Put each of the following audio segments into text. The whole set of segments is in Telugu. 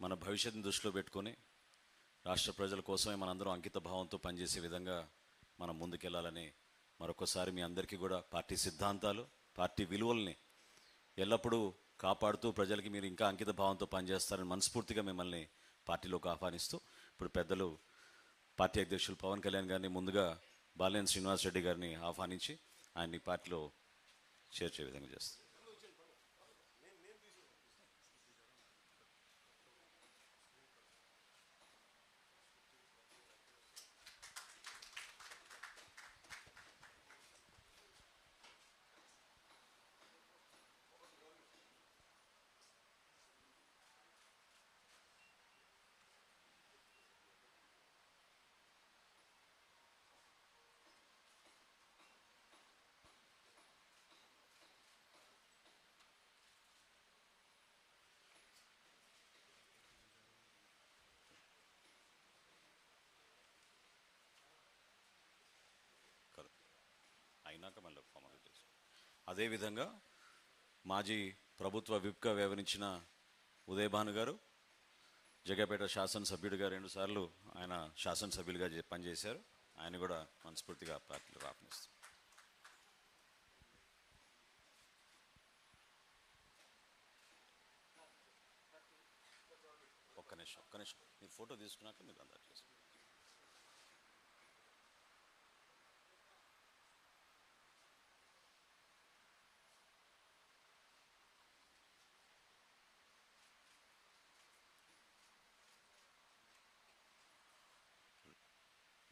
మన భవిష్యత్తును దృష్టిలో పెట్టుకొని రాష్ట్ర ప్రజల కోసమే మనందరం అంకిత భావంతో పనిచేసే విధంగా మనం ముందుకెళ్ళాలని మరొకసారి మీ అందరికీ కూడా పార్టీ సిద్ధాంతాలు పార్టీ విలువల్ని ఎల్లప్పుడూ కాపాడుతూ ప్రజలకి మీరు ఇంకా అంకిత భావంతో పనిచేస్తారని మనస్ఫూర్తిగా మిమ్మల్ని పార్టీలోకి ఆహ్వానిస్తూ ఇప్పుడు పెద్దలు పార్టీ అధ్యక్షులు పవన్ కళ్యాణ్ గారిని ముందుగా బాలేని శ్రీనివాస్ రెడ్డి గారిని ఆహ్వానించి ఆయన్ని పార్టీలో చేర్చే విధంగా చేస్తారు కదా అయినాక మళ్ళీ ఫార్మాలిటీస్ అదేవిధంగా మాజీ ప్రభుత్వ విప్గా వ్యవహరించిన ఉదయభాను గారు జగపేట శాసనసభ్యుడిగా రెండుసార్లు ఆయన శాసనసభ్యులుగా పనిచేశారు. ఆయన కూడా మనస్ఫూర్తిగా పార్టీలో ఆహ్వానిస్తారు ఒక్క నిమిషం ఒక్క నిమిషం. మీరు ఫోటో తీసుకున్నాక మీరు అందరు చేసుకోండి.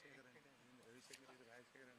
രാജശേഖരൻ രവിശേഖരൻ രാജശേഖരൻ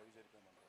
പകുതി